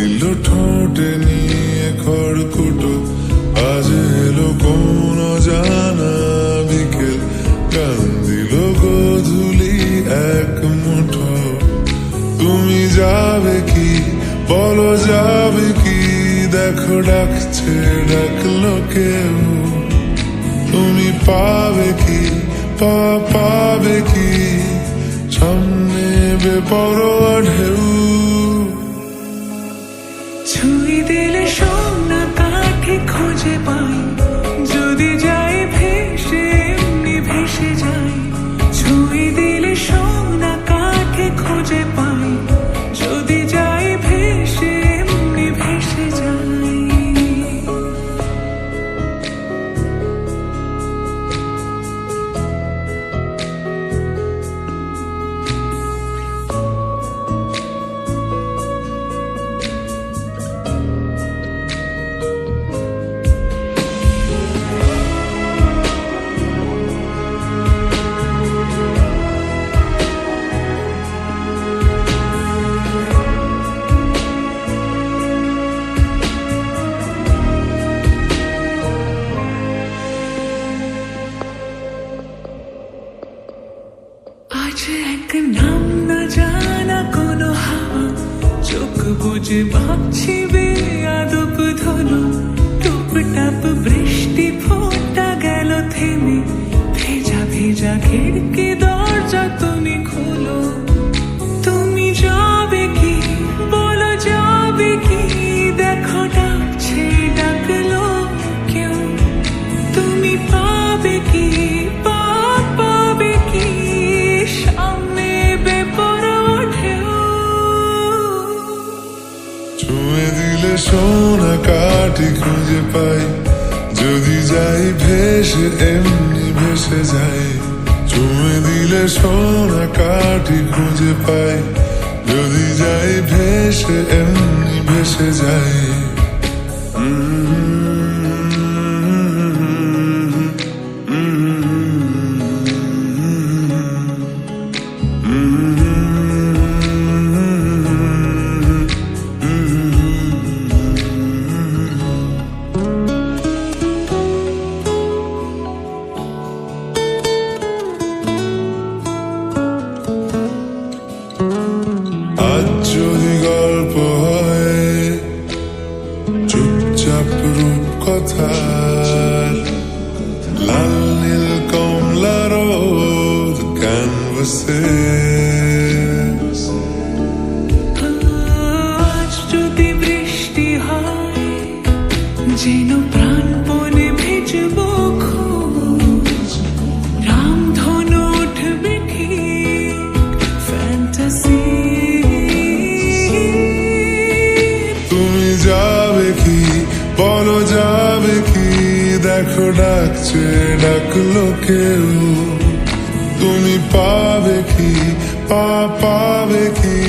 দিল ঠোঁটে নিয়ে খড়কুটো। আজ এলো কোন জানা বিকেল। কান দিল গোধুলি এক মুঠো। তুমি যাবে কি? বলো যাবে কি? দেখো ডাকছে ডাকলো কেউ। তুমি পাবে কি? পা পাবে কি? সামনে বেপরোয়া ঢেউ। আজ এক নাম না জানা কোনো হাওয়া। চোখ বুঝে ভাবছি বেয়াদব ধলো। টুপটাপ বৃষ্টি ফোটা গেল থেমে। ভেজা ভেজা খিড়কি সোনা কাটি খুঁজে পাই। যদি যাই ভেসে, এমনি ভেসে যাই। চুমে দিলে সোনা কাটি খুঁজে পাই। যদি যাই ভেসে, এমনি ভেসে যাই। আজ যদি গল্প হয়, চুপচাপ রূপ কথা। লাল নীল কমলা রোদ ক্যানভাসে। আজ যদি বৃষ্টি হয়, যেন প্রাণপণে ভেজবো রামধনু উঠবে ঠিক, ফ্যান্টাসি দেখো ডাকছে ডাকলো কেউ। তুমি পাবে কি? পা পাবে কি?